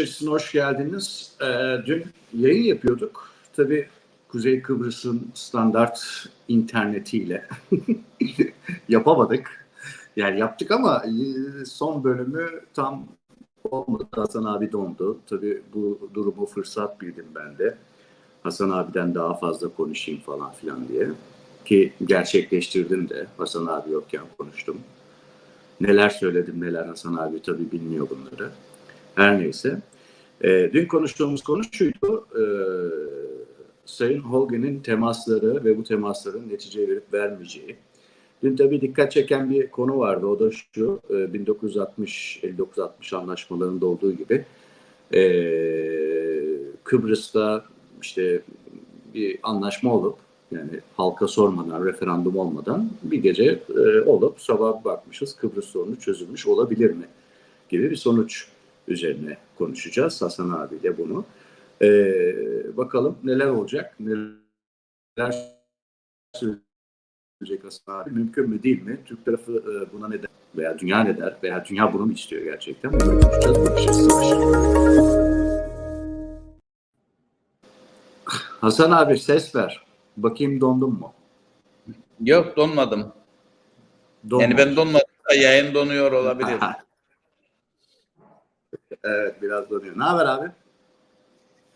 açısına hoş geldiniz. Ee, dün yayın yapıyorduk. Tabii Kuzey Kıbrıs'ın standart internetiyle yapamadık. Yani yaptık ama e, son bölümü tam olmadı. Hasan abi dondu. Tabii bu durumu fırsat bildim ben de. Hasan abiden daha fazla konuşayım falan filan diye. Ki gerçekleştirdim de Hasan abi yokken konuştum. Neler söyledim neler Hasan abi tabii bilmiyor bunları. Her neyse. E, dün konuştuğumuz konu şuydu. E, Sayın Hogan'ın temasları ve bu temasların netice verip vermeyeceği. Dün tabii dikkat çeken bir konu vardı. O da şu. E, 1960-59-60 anlaşmalarında olduğu gibi e, Kıbrıs'ta işte bir anlaşma olup yani halka sormadan, referandum olmadan bir gece e, olup sabah bakmışız Kıbrıs sorunu çözülmüş olabilir mi gibi bir sonuç üzerine konuşacağız Hasan abiyle bunu. Ee, bakalım neler olacak, neler söyleyecek Hasan abi, mümkün mü değil mi? Türk tarafı e, buna ne der veya dünya ne der veya dünya bunu mu istiyor gerçekten? Bunları konuşacağız, bakacağız savaşa. Hasan abi ses ver. Bakayım dondun mu? Yok donmadım. Donma. Yani ben donmadım da yayın donuyor olabilir. evet biraz donuyor. Ne haber abi?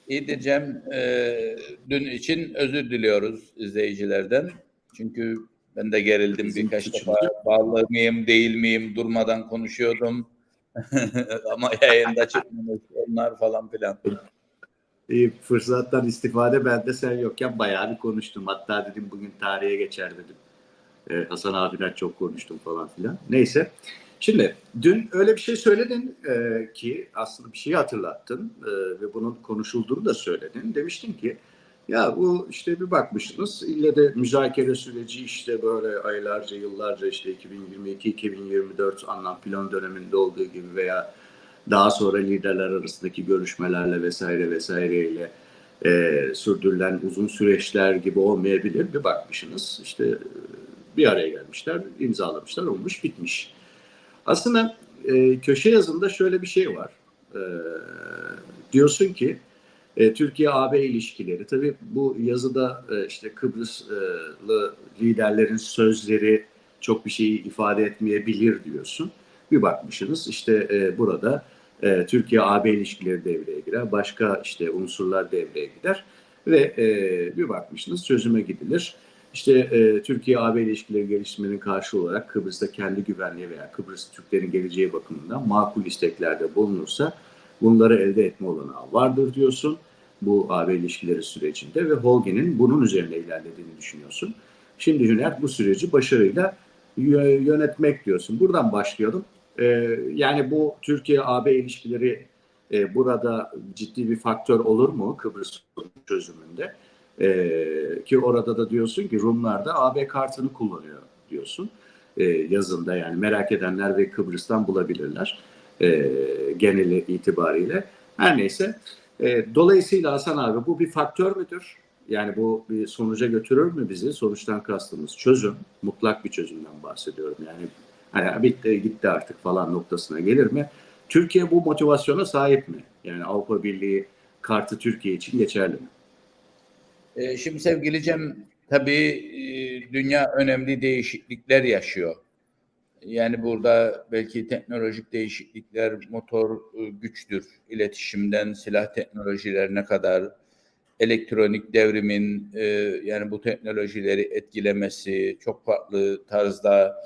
İyidir Cem. Ee, dün için özür diliyoruz izleyicilerden. Çünkü ben de gerildim Bizim birkaç suçumuz defa. Bağlı mıyım değil miyim durmadan konuşuyordum. Ama yayında çıkmamış onlar falan filan. İyi, fırsattan istifade ben de sen yokken bayağı bir konuştum. Hatta dedim bugün tarihe geçer dedim. Ee, Hasan abiden çok konuştum falan filan. Neyse. Şimdi dün öyle bir şey söyledin e, ki aslında bir şeyi hatırlattın e, ve bunun konuşulduğunu da söyledin. Demiştin ki ya bu işte bir bakmışsınız ille de müzakere süreci işte böyle aylarca yıllarca işte 2022-2024 anlam plan döneminde olduğu gibi veya daha sonra liderler arasındaki görüşmelerle vesaire vesaireyle e, sürdürülen uzun süreçler gibi olmayabilir. Bir bakmışsınız işte e, bir araya gelmişler, imzalamışlar, olmuş, bitmiş. Aslında e, köşe yazımda şöyle bir şey var. E, diyorsun ki e, Türkiye-AB ilişkileri, tabii bu yazıda e, işte Kıbrıslı liderlerin sözleri çok bir şeyi ifade etmeyebilir diyorsun. Bir bakmışsınız işte e, burada e, Türkiye-AB ilişkileri devreye girer, başka işte unsurlar devreye gider ve e, bir bakmışsınız çözüme gidilir. İşte e, Türkiye-AB ilişkileri geliştirmenin karşı olarak Kıbrıs'ta kendi güvenliği veya Kıbrıs Türklerin geleceği bakımından makul isteklerde bulunursa bunları elde etme olanağı vardır diyorsun bu AB ilişkileri sürecinde ve Holge'nin bunun üzerine ilerlediğini düşünüyorsun. Şimdi Hüner bu süreci başarıyla yö- yönetmek diyorsun. Buradan başlayalım. Ee, yani bu Türkiye-AB ilişkileri e, burada ciddi bir faktör olur mu Kıbrıs çözümünde? Ee, ki orada da diyorsun ki Rumlar da AB kartını kullanıyor diyorsun ee, yazında yani merak edenler ve Kıbrıs'tan bulabilirler ee, geneli itibariyle. Her neyse. Ee, dolayısıyla Hasan abi bu bir faktör müdür? Yani bu bir sonuca götürür mü bizi? Sonuçtan kastımız çözüm, mutlak bir çözümden bahsediyorum. Yani hani bitti gitti artık falan noktasına gelir mi? Türkiye bu motivasyona sahip mi? Yani Avrupa Birliği kartı Türkiye için geçerli mi? Ee, şimdi sevgili Cem tabii e, dünya önemli değişiklikler yaşıyor. Yani burada belki teknolojik değişiklikler motor e, güçtür. İletişimden silah teknolojilerine kadar elektronik devrimin e, yani bu teknolojileri etkilemesi çok farklı tarzda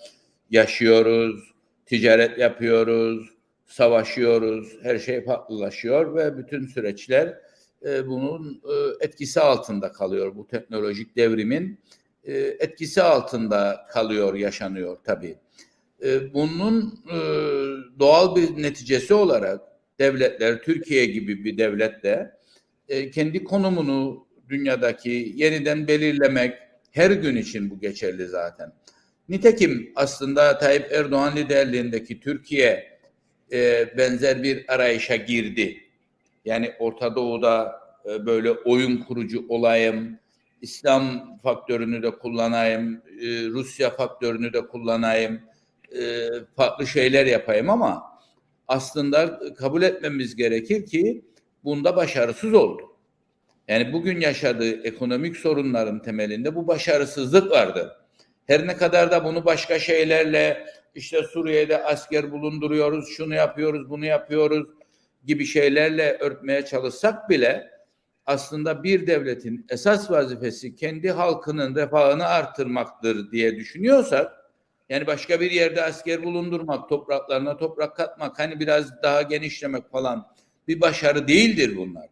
yaşıyoruz, ticaret yapıyoruz, savaşıyoruz, her şey farklılaşıyor ve bütün süreçler e, bunun e, etkisi altında kalıyor. Bu teknolojik devrimin e, etkisi altında kalıyor, yaşanıyor tabii. Bunun doğal bir neticesi olarak devletler, Türkiye gibi bir devletle e, kendi konumunu dünyadaki yeniden belirlemek her gün için bu geçerli zaten. Nitekim aslında Tayyip Erdoğan liderliğindeki Türkiye benzer bir arayışa girdi. Yani Orta Doğu'da e, böyle oyun kurucu olayım, İslam faktörünü de kullanayım, e, Rusya faktörünü de kullanayım, e, farklı şeyler yapayım ama aslında kabul etmemiz gerekir ki bunda başarısız oldu. Yani bugün yaşadığı ekonomik sorunların temelinde bu başarısızlık vardı. Her ne kadar da bunu başka şeylerle işte Suriye'de asker bulunduruyoruz, şunu yapıyoruz, bunu yapıyoruz gibi şeylerle örtmeye çalışsak bile aslında bir devletin esas vazifesi kendi halkının refahını artırmaktır diye düşünüyorsak yani başka bir yerde asker bulundurmak, topraklarına toprak katmak, hani biraz daha genişlemek falan bir başarı değildir bunlar.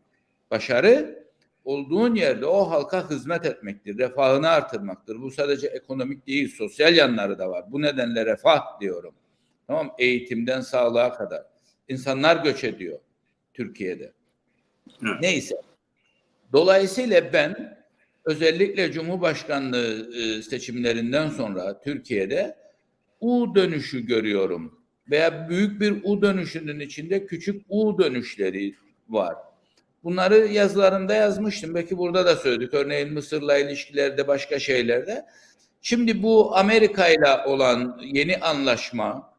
Başarı olduğun yerde o halka hizmet etmektir, refahını artırmaktır. Bu sadece ekonomik değil, sosyal yanları da var. Bu nedenle refah diyorum. Tamam eğitimden sağlığa kadar. İnsanlar göç ediyor Türkiye'de. Evet. Neyse. Dolayısıyla ben özellikle Cumhurbaşkanlığı e, seçimlerinden sonra Türkiye'de U dönüşü görüyorum. Veya büyük bir U dönüşünün içinde küçük U dönüşleri var. Bunları yazılarımda yazmıştım. Belki burada da söyledik. Örneğin Mısır'la ilişkilerde başka şeylerde. Şimdi bu Amerika ile olan yeni anlaşma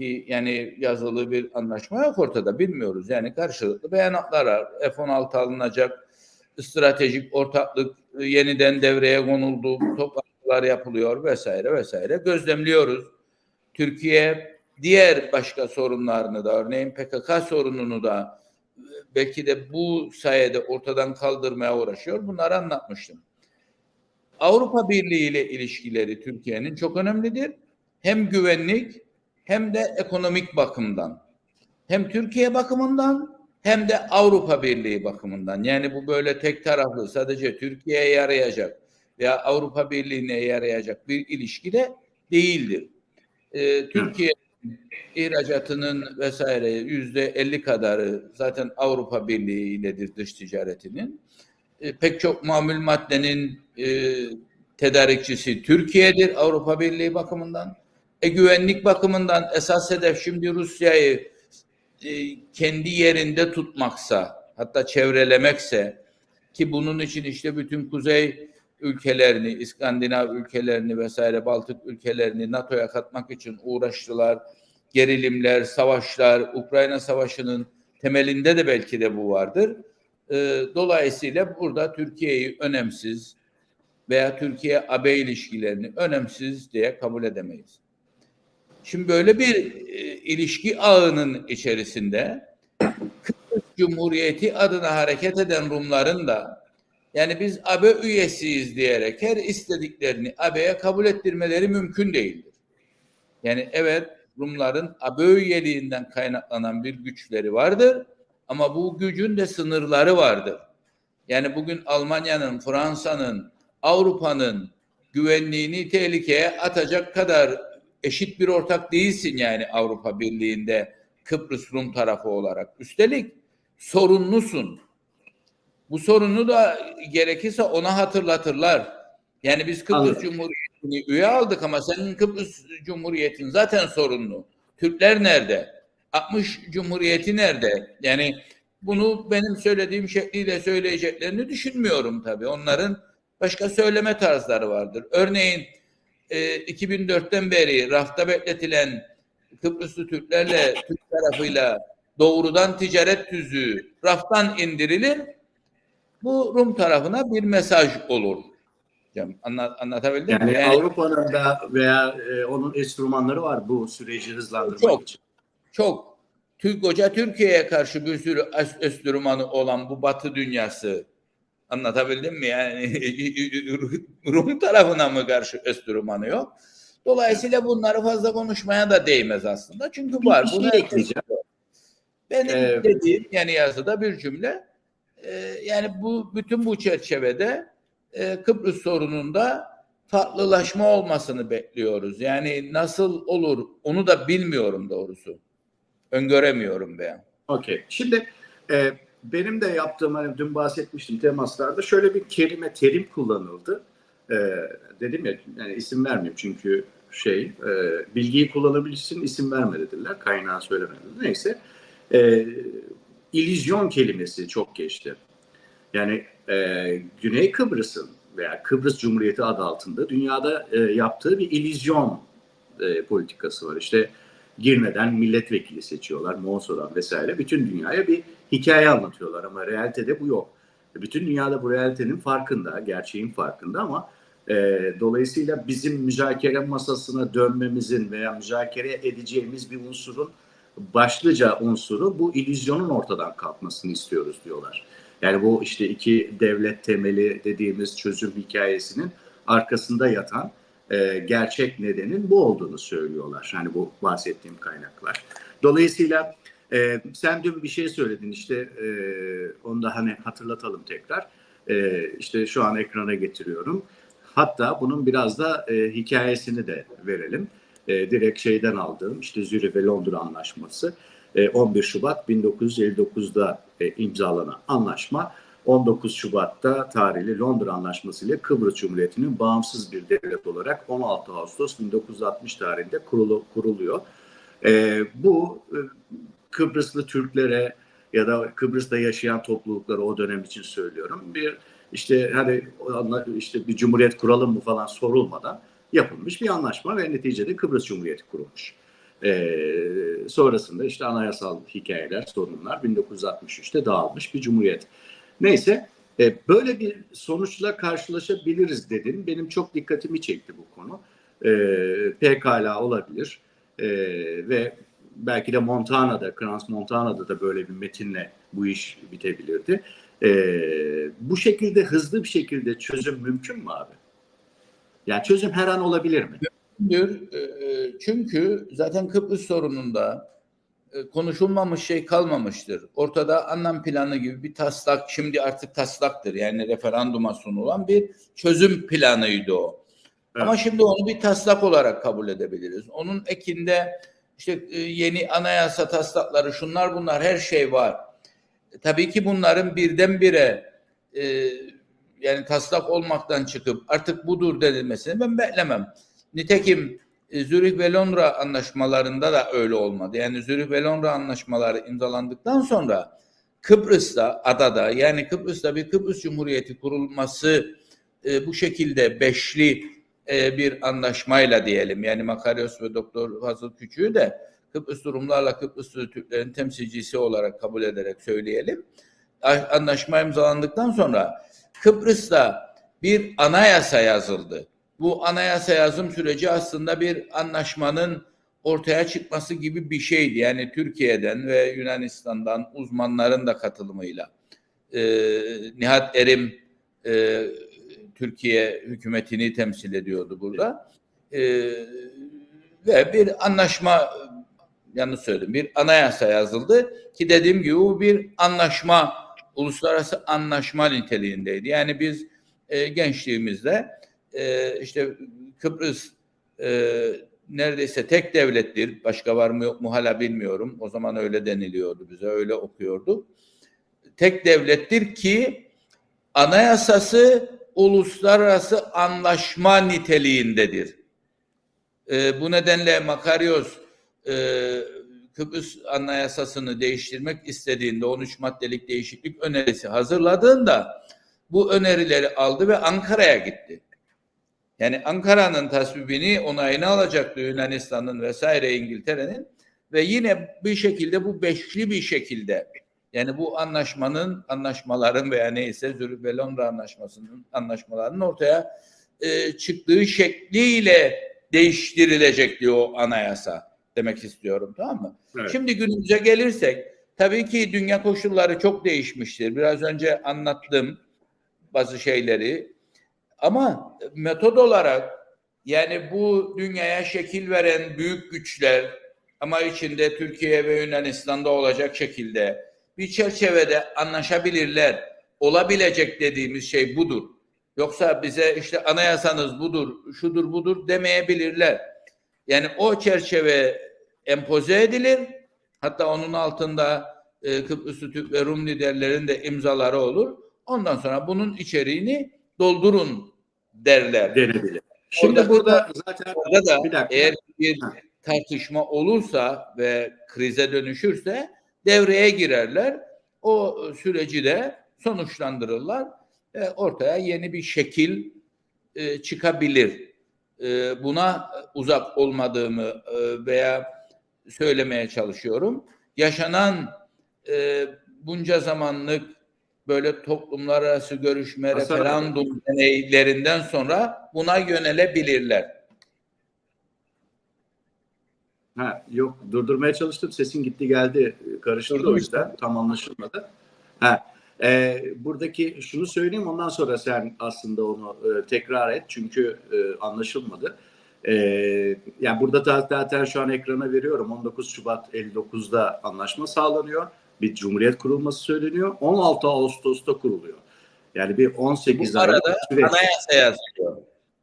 ki yani yazılı bir anlaşma yok ortada bilmiyoruz. Yani karşılıklı beyanatlar var. F-16 alınacak, stratejik ortaklık e, yeniden devreye konuldu, toplantılar yapılıyor vesaire vesaire gözlemliyoruz. Türkiye diğer başka sorunlarını da örneğin PKK sorununu da e, belki de bu sayede ortadan kaldırmaya uğraşıyor. Bunları anlatmıştım. Avrupa Birliği ile ilişkileri Türkiye'nin çok önemlidir. Hem güvenlik hem de ekonomik bakımdan. Hem Türkiye bakımından hem de Avrupa Birliği bakımından. Yani bu böyle tek taraflı sadece Türkiye'ye yarayacak veya Avrupa Birliği'ne yarayacak bir ilişki de değildir. Ee, Türkiye ihracatının vesaire yüzde 50 kadarı zaten Avrupa Birliği iledir dış ticaretinin. E, pek çok mamul maddenin e, tedarikçisi Türkiye'dir Avrupa Birliği bakımından. E, güvenlik bakımından esas hedef şimdi Rusya'yı e, kendi yerinde tutmaksa hatta çevrelemekse ki bunun için işte bütün kuzey ülkelerini, İskandinav ülkelerini vesaire Baltık ülkelerini NATO'ya katmak için uğraştılar. Gerilimler, savaşlar, Ukrayna Savaşı'nın temelinde de belki de bu vardır. E, dolayısıyla burada Türkiye'yi önemsiz veya Türkiye-AB ilişkilerini önemsiz diye kabul edemeyiz. Şimdi böyle bir e, ilişki ağının içerisinde Kıbrıs Cumhuriyeti adına hareket eden Rumların da yani biz AB üyesiyiz diyerek her istediklerini AB'ye kabul ettirmeleri mümkün değildir. Yani evet Rumların AB üyeliğinden kaynaklanan bir güçleri vardır ama bu gücün de sınırları vardır. Yani bugün Almanya'nın, Fransa'nın, Avrupa'nın güvenliğini tehlikeye atacak kadar eşit bir ortak değilsin yani Avrupa Birliği'nde Kıbrıs Rum tarafı olarak. Üstelik sorunlusun. Bu sorunu da gerekirse ona hatırlatırlar. Yani biz Kıbrıs Anladım. Cumhuriyeti'ni üye aldık ama senin Kıbrıs Cumhuriyetin zaten sorunlu. Türkler nerede? 60 Cumhuriyeti nerede? Yani bunu benim söylediğim şekliyle söyleyeceklerini düşünmüyorum tabii. Onların başka söyleme tarzları vardır. Örneğin e, 2004'ten beri rafta bekletilen Kıbrıslı Türklerle Türk tarafıyla doğrudan ticaret tüzüğü raftan indirilir. Bu Rum tarafına bir mesaj olur. Hocam, Anlat, anlatabildim Yani, mi? Yani Avrupa'nın da veya e, onun enstrümanları var bu süreci hızlandırmak Çok. için. çok Türk Hoca Türkiye'ye karşı bir sürü enstrümanı olan bu Batı dünyası anlatabildim mi? Yani Rum tarafına mı karşı enstrümanı yok? Dolayısıyla bunları fazla konuşmaya da değmez aslında. Çünkü var. bir şey Bunu ekleyeceğim. Benim Ee, dediğim yani yazıda bir cümle e, yani bu bütün bu çerçevede e, Kıbrıs sorununda farklılaşma olmasını bekliyoruz. Yani nasıl olur onu da bilmiyorum doğrusu. Öngöremiyorum ben. Okey. Şimdi e, benim de yaptığım hani dün bahsetmiştim temaslarda şöyle bir kelime terim kullanıldı. E, dedim ya yani isim vermeyeyim çünkü şey e, bilgiyi kullanabilirsin isim verme dediler. Kaynağı söylemediler. Neyse. E, illüzyon kelimesi çok geçti. Yani e, Güney Kıbrıs'ın veya Kıbrıs Cumhuriyeti adı altında dünyada e, yaptığı bir illüzyon e, politikası var. İşte Girne'den milletvekili seçiyorlar, Monsod'dan vesaire. Bütün dünyaya bir hikaye anlatıyorlar ama realitede bu yok. Bütün dünyada bu realitenin farkında, gerçeğin farkında ama e, dolayısıyla bizim müzakere masasına dönmemizin veya müzakere edeceğimiz bir unsurun başlıca unsuru bu illüzyonun ortadan kalkmasını istiyoruz diyorlar. Yani bu işte iki devlet temeli dediğimiz çözüm hikayesinin arkasında yatan e, gerçek nedenin bu olduğunu söylüyorlar. Yani bu bahsettiğim kaynaklar. Dolayısıyla e, sen dün bir şey söyledin işte e, onu da hani hatırlatalım tekrar. E, işte şu an ekrana getiriyorum. Hatta bunun biraz da e, hikayesini de verelim. E, direkt şeyden aldığım işte Zürih ve Londra anlaşması. E, 11 Şubat 1959'da e, imzalanan anlaşma 19 Şubat'ta tarihli Londra Anlaşması ile Kıbrıs Cumhuriyeti'nin bağımsız bir devlet olarak 16 Ağustos 1960 tarihinde kurulu, kuruluyor. E, bu Kıbrıslı Türklere ya da Kıbrıs'ta yaşayan topluluklara o dönem için söylüyorum. Bir işte hani işte bir cumhuriyet kuralım mı falan sorulmadan yapılmış bir anlaşma ve neticede Kıbrıs Cumhuriyeti kurulmuş. Ee, sonrasında işte anayasal hikayeler, sorunlar 1963'te dağılmış bir cumhuriyet. Neyse e, böyle bir sonuçla karşılaşabiliriz dedin. Benim çok dikkatimi çekti bu konu. E, pekala olabilir e, ve belki de Montana'da, Crans Montana'da da böyle bir metinle bu iş bitebilirdi. E, bu şekilde hızlı bir şekilde çözüm mümkün mü abi? Yani çözüm her an olabilir mi? Mümkündür. Çünkü zaten Kıbrıs sorununda e, konuşulmamış şey kalmamıştır. Ortada anlam planı gibi bir taslak, şimdi artık taslaktır. Yani referanduma sunulan bir çözüm planıydı o. Evet. Ama şimdi onu bir taslak olarak kabul edebiliriz. Onun ekinde işte e, yeni anayasa taslakları, şunlar bunlar her şey var. E, tabii ki bunların birdenbire e, yani taslak olmaktan çıkıp artık budur denilmesini ben beklemem. Nitekim e, Zürih ve Londra anlaşmalarında da öyle olmadı. Yani Zürih ve Londra anlaşmaları imzalandıktan sonra Kıbrıs'ta, adada yani Kıbrıs'ta bir Kıbrıs Cumhuriyeti kurulması e, bu şekilde beşli e, bir anlaşmayla diyelim. Yani Makarios ve Doktor Fazıl Küçük'ü de Kıbrıs durumlarla Kıbrıs Türklerin temsilcisi olarak kabul ederek söyleyelim. Anlaşma imzalandıktan sonra Kıbrıs'ta bir anayasa yazıldı bu anayasa yazım süreci aslında bir anlaşmanın ortaya çıkması gibi bir şeydi. Yani Türkiye'den ve Yunanistan'dan uzmanların da katılımıyla. Ee, Nihat Erim e, Türkiye hükümetini temsil ediyordu burada. Ee, ve bir anlaşma yanlış söyledim bir anayasa yazıldı ki dediğim gibi bu bir anlaşma uluslararası anlaşma niteliğindeydi. Yani biz e, gençliğimizde e, işte Kıbrıs e, neredeyse tek devlettir. Başka var mı yok mu hala bilmiyorum. O zaman öyle deniliyordu bize, öyle okuyordu. Tek devlettir ki anayasası uluslararası anlaşma niteliğindedir. E, bu nedenle Makarios e, Kıbrıs Anayasası'nı değiştirmek istediğinde 13 maddelik değişiklik önerisi hazırladığında bu önerileri aldı ve Ankara'ya gitti. Yani Ankara'nın tasvibini onayını alacaktı Yunanistan'ın vesaire İngiltere'nin ve yine bir şekilde bu beşli bir şekilde yani bu anlaşmanın anlaşmaların veya neyse Zürih ve Londra anlaşmasının anlaşmalarının ortaya e, çıktığı şekliyle değiştirilecekti o anayasa demek istiyorum tamam mı? Evet. Şimdi günümüze gelirsek tabii ki dünya koşulları çok değişmiştir. Biraz önce anlattım bazı şeyleri. Ama metod olarak yani bu dünyaya şekil veren büyük güçler ama içinde Türkiye ve Yunanistan'da olacak şekilde bir çerçevede anlaşabilirler. Olabilecek dediğimiz şey budur. Yoksa bize işte anayasanız budur, şudur budur demeyebilirler. Yani o çerçeve empoze edilir. Hatta onun altında e, Kıbrıslı Türk ve Rum liderlerin de imzaları olur. Ondan sonra bunun içeriğini doldurun derler. Denebilir. Şimdi orada, burada zaten orada da bir dakika. eğer bir tartışma olursa ve krize dönüşürse devreye girerler. O süreci de sonuçlandırırlar. E, ortaya yeni bir şekil e, çıkabilir. E, buna uzak olmadığımı e, veya söylemeye çalışıyorum. Yaşanan e, bunca zamanlık böyle toplumlar arası görüşme, Hasan abi. referandum deneylerinden sonra buna yönelebilirler. Ha, yok durdurmaya çalıştım. Sesin gitti geldi. Karıştı Durdu o yüzden. Tam anlaşılmadı. Ha, e, buradaki şunu söyleyeyim ondan sonra sen aslında onu e, tekrar et. Çünkü e, anlaşılmadı. E, yani burada da- zaten şu an ekrana veriyorum. 19 Şubat 59'da anlaşma sağlanıyor. Bir cumhuriyet kurulması söyleniyor. 16 Ağustos'ta kuruluyor. Yani bir 18 Bu arada süreç. anayasa yazıyor.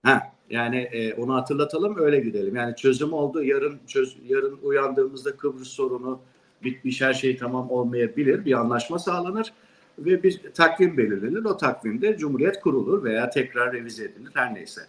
Ha, yani e, onu hatırlatalım öyle gidelim. Yani çözüm oldu. Yarın çöz, yarın uyandığımızda Kıbrıs sorunu bitmiş her şey tamam olmayabilir. Bir anlaşma sağlanır ve bir takvim belirlenir. O takvimde Cumhuriyet kurulur veya tekrar revize edilir her neyse.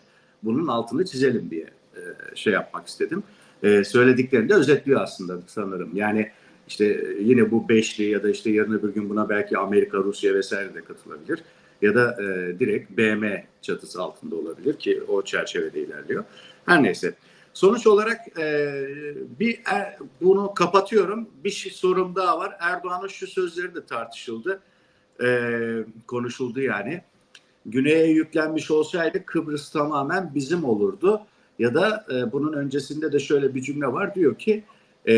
Bunun altını çizelim diye e, şey yapmak istedim. E, söylediklerini de özetliyor aslında sanırım. Yani işte yine bu beşli ya da işte yarın öbür gün buna belki Amerika, Rusya vesaire de katılabilir ya da e, direkt BM çatısı altında olabilir ki o çerçevede ilerliyor. Her neyse. Sonuç olarak e, bir er- bunu kapatıyorum. Bir şey, sorum daha var. Erdoğan'ın şu sözleri de tartışıldı. E, konuşuldu yani. Güney'e yüklenmiş olsaydı Kıbrıs tamamen bizim olurdu. Ya da e, bunun öncesinde de şöyle bir cümle var. Diyor ki e,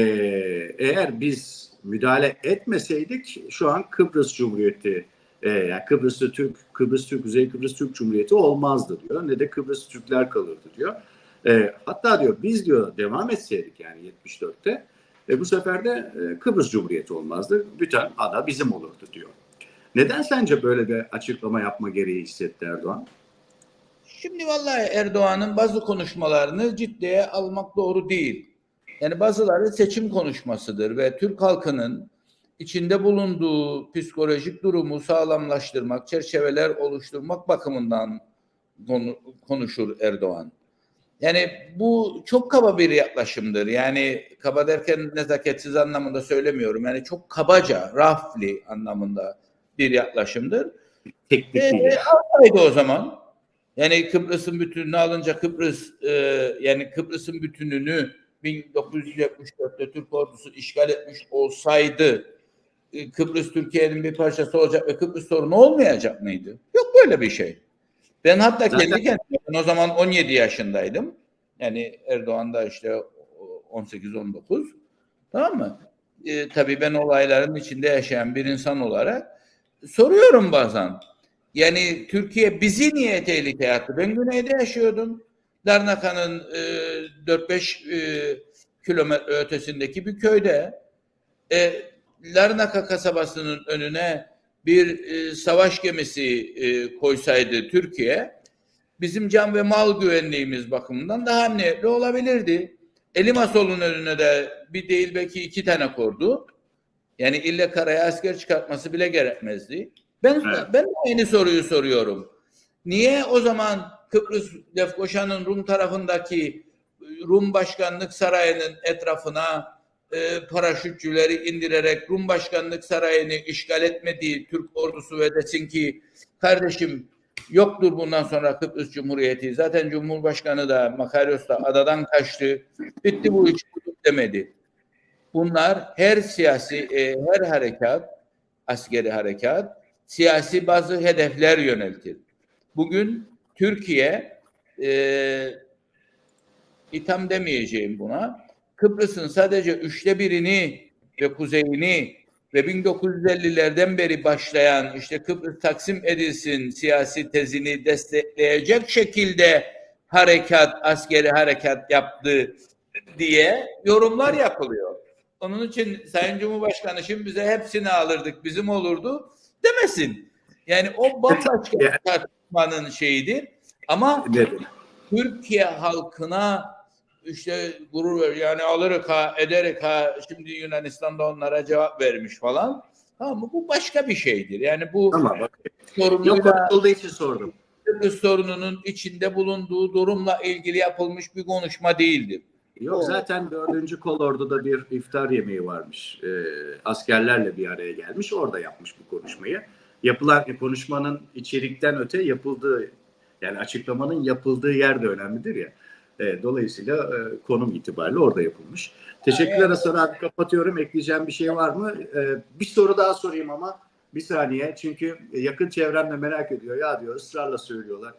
eğer biz müdahale etmeseydik şu an Kıbrıs Cumhuriyeti e, yani Kıbrıs'ta Türk, Kıbrıs Türk, Kuzey Kıbrıs Türk Cumhuriyeti olmazdı diyor. Ne de Kıbrıs Türkler kalırdı diyor. E, hatta diyor biz diyor devam etseydik yani 74'te e, bu sefer de e, Kıbrıs Cumhuriyeti olmazdı. Bütün ada bizim olurdu diyor. Neden sence böyle bir açıklama yapma gereği hissetti Erdoğan? Şimdi vallahi Erdoğan'ın bazı konuşmalarını ciddiye almak doğru değil. Yani bazıları seçim konuşmasıdır ve Türk halkının içinde bulunduğu psikolojik durumu sağlamlaştırmak, çerçeveler oluşturmak bakımından konu- konuşur Erdoğan. Yani bu çok kaba bir yaklaşımdır. Yani kaba derken nezaketsiz anlamında söylemiyorum. Yani çok kabaca, rafli anlamında bir yaklaşımdır. Teknik E, değil. alsaydı o zaman. Yani Kıbrıs'ın bütününü alınca Kıbrıs e, yani Kıbrıs'ın bütününü 1974'te Türk ordusu işgal etmiş olsaydı e, Kıbrıs Türkiye'nin bir parçası olacak ve Kıbrıs sorunu olmayacak mıydı? Yok böyle bir şey. Ben hatta Zaten- kendi kendime ben o zaman 17 yaşındaydım. Yani Erdoğan da işte 18-19. Tamam mı? E, tabii ben olayların içinde yaşayan bir insan olarak soruyorum bazen. Yani Türkiye bizi niye tehlikeye attı? Ben güneyde yaşıyordum. Larnaka'nın e, 4-5 e, kilometre ötesindeki bir köyde. E, Larnaka kasabasının önüne bir e, savaş gemisi e, koysaydı Türkiye, bizim can ve mal güvenliğimiz bakımından daha emniyetli olabilirdi. Elimasol'un önüne de bir değil belki iki tane kordu. Yani ille karaya asker çıkartması bile gerekmezdi. Ben Evet. ben de aynı soruyu soruyorum. Niye o zaman Kıbrıs Lefkoşa'nın Rum tarafındaki Rum Başkanlık Sarayı'nın etrafına e, paraşütçüleri indirerek Rum Başkanlık Sarayı'nı işgal etmediği Türk ordusu ve desin ki kardeşim yoktur bundan sonra Kıbrıs Cumhuriyeti. Zaten Cumhurbaşkanı da Makarios da adadan kaçtı. Bitti bu iş demedi. Bunlar her siyasi e, her harekat askeri harekat siyasi bazı hedefler yöneltir. Bugün Türkiye e, itham demeyeceğim buna. Kıbrıs'ın sadece üçte birini ve kuzeyini ve 1950'lerden beri başlayan işte Kıbrıs taksim edilsin siyasi tezini destekleyecek şekilde harekat, askeri harekat yaptı diye yorumlar yapılıyor. Onun için Sayın Cumhurbaşkanı şimdi bize hepsini alırdık, bizim olurdu demesin. Yani o bambaşka bir tartışmanın şeyidir. Ama Dedi. Türkiye halkına işte gurur ver yani alırık ha ederik ha şimdi Yunanistan'da onlara cevap vermiş falan. Tamam mı? Bu başka bir şeydir. Yani bu Tamam bak. Yok sorunuyla konuşulduğu için sordum. Kıbrıs sorununun içinde bulunduğu durumla ilgili yapılmış bir konuşma değildir. Yok zaten dördüncü kolorduda bir iftar yemeği varmış. Ee, askerlerle bir araya gelmiş. Orada yapmış bu konuşmayı. Yapılan konuşmanın içerikten öte yapıldığı yani açıklamanın yapıldığı yer de önemlidir ya. E, dolayısıyla e, konum itibariyle orada yapılmış. Teşekkürler Hasan abi. Kapatıyorum. Ekleyeceğim bir şey var mı? E, bir soru daha sorayım ama bir saniye. Çünkü yakın çevremde merak ediyor. Ya diyor ısrarla söylüyorlar.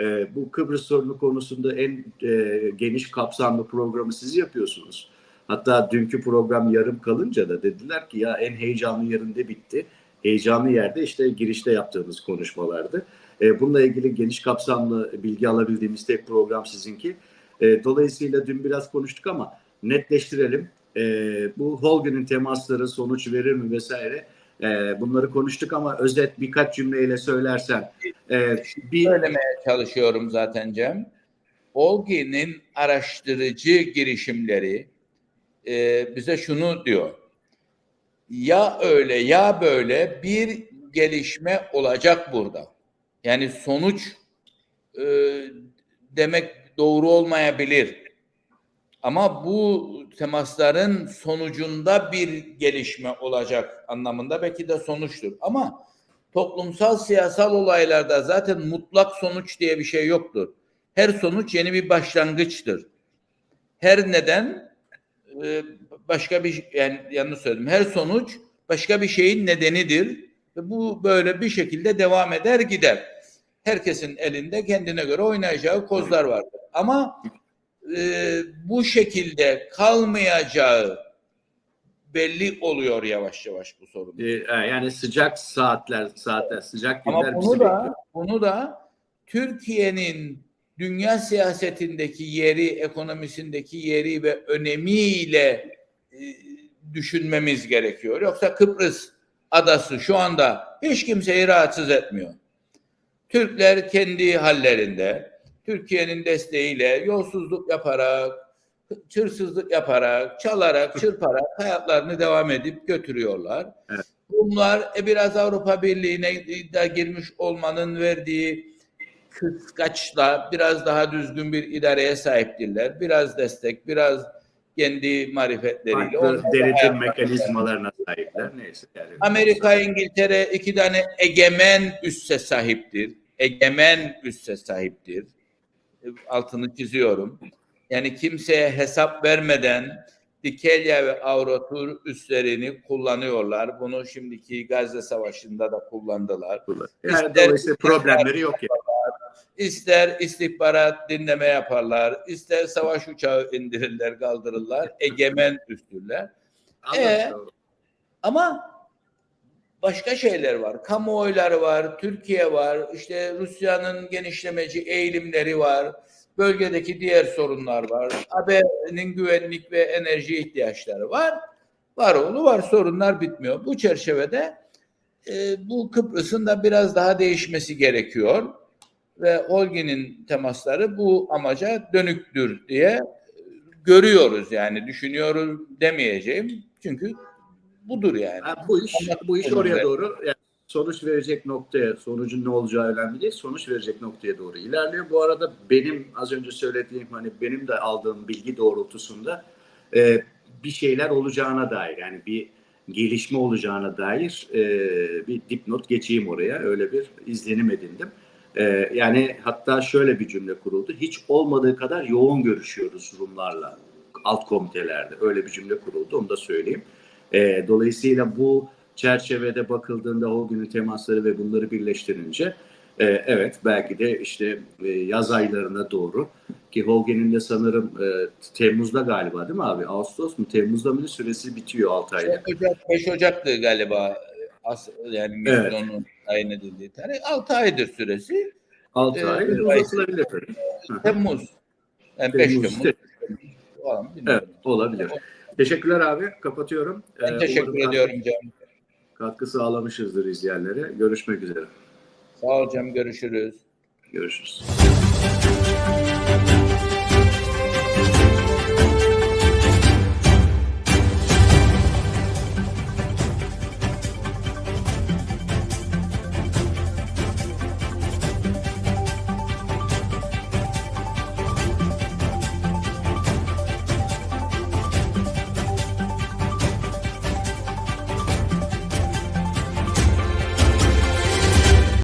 E, bu Kıbrıs sorunu konusunda en e, geniş kapsamlı programı siz yapıyorsunuz. Hatta dünkü program yarım kalınca da dediler ki ya en heyecanlı yerinde bitti. Heyecanlı yerde işte girişte yaptığımız konuşmalardı. E, bununla ilgili geniş kapsamlı bilgi alabildiğimiz tek program sizinki. E, dolayısıyla dün biraz konuştuk ama netleştirelim. E, bu Holgen'in temasları sonuç verir mi vesaire. E, bunları konuştuk ama özet birkaç cümleyle söylersen. Bir Söylemeye çalışıyorum zaten Cem. Olgi'nin araştırıcı girişimleri bize şunu diyor. Ya öyle ya böyle bir gelişme olacak burada. Yani sonuç e, demek doğru olmayabilir. Ama bu temasların sonucunda bir gelişme olacak anlamında belki de sonuçtur. Ama toplumsal siyasal olaylarda zaten mutlak sonuç diye bir şey yoktur. Her sonuç yeni bir başlangıçtır. Her neden e, başka bir yani yanlış söyledim. Her sonuç başka bir şeyin nedenidir ve bu böyle bir şekilde devam eder gider. Herkesin elinde kendine göre oynayacağı kozlar vardır. Ama e, bu şekilde kalmayacağı belli oluyor yavaş yavaş bu sorun. e, yani sıcak saatler saatler sıcak günler Ama bizi bunu bekliyor. da bunu da Türkiye'nin dünya siyasetindeki yeri, ekonomisindeki yeri ve önemiyle düşünmemiz gerekiyor. Yoksa Kıbrıs adası şu anda hiç kimseyi rahatsız etmiyor. Türkler kendi hallerinde, Türkiye'nin desteğiyle yolsuzluk yaparak, hırsızlık yaparak, çalarak, çırparak hayatlarını devam edip götürüyorlar. Evet. Bunlar e, biraz Avrupa Birliği'ne de girmiş olmanın verdiği kıskaçla biraz daha düzgün bir idareye sahiptirler. Biraz destek, biraz kendi marifetleriyle. Farklı denetim mekanizmalarına sahipler. Neyse. Yani. Amerika, İngiltere iki tane egemen üsse sahiptir. Egemen üsse sahiptir. E, Altını çiziyorum. Yani kimseye hesap vermeden Dikelya ve Avrotur üslerini kullanıyorlar. Bunu şimdiki Gazze Savaşı'nda da kullandılar. Yani İster- dolayısıyla problemleri yok yani. İster istihbarat dinleme yaparlar, ister savaş uçağı indirirler, kaldırırlar. Egemen üstürler. Ee, Ama başka şeyler var. Kamuoyları var, Türkiye var, işte Rusya'nın genişlemeci eğilimleri var. Bölgedeki diğer sorunlar var. AB'nin güvenlik ve enerji ihtiyaçları var. Var oğlu var sorunlar bitmiyor. Bu çerçevede e, bu Kıbrıs'ın da biraz daha değişmesi gerekiyor. Ve Holgi'nin temasları bu amaca dönüktür diye görüyoruz yani düşünüyoruz demeyeceğim. Çünkü budur yani. Ha, bu iş bu iş oraya doğru yani sonuç verecek noktaya, sonucun ne olacağı önemli değil. Sonuç verecek noktaya doğru ilerliyor. Bu arada benim az önce söylediğim hani benim de aldığım bilgi doğrultusunda e, bir şeyler olacağına dair yani bir gelişme olacağına dair e, bir dipnot geçeyim oraya. Öyle bir izlenim edindim. E, yani hatta şöyle bir cümle kuruldu. Hiç olmadığı kadar yoğun görüşüyoruz Rumlarla alt komitelerde. Öyle bir cümle kuruldu. Onu da söyleyeyim. E, dolayısıyla bu çerçevede bakıldığında o günün temasları ve bunları birleştirince e, evet belki de işte e, yaz aylarına doğru ki Holgen'in de sanırım e, Temmuz'da galiba değil mi abi? Ağustos mu? Temmuz'da mı süresi bitiyor 6 ayda. 5 Ocak, 5 Ocak'tı galiba as, yani Evet. Tayin edildiği tarih. 6 aydır süresi. 6 Ee, ay uzatılabilir tabii. Temmuz. Yani 5 Temmuz, Temmuz. işte. Falan, Evet olabilir. Teşekkürler abi. Kapatıyorum. Ben Ee, teşekkür umarım ediyorum Cem. Katkı sağlamışızdır izleyenlere. Görüşmek üzere. Sağ ol Cem. Görüşürüz. Görüşürüz.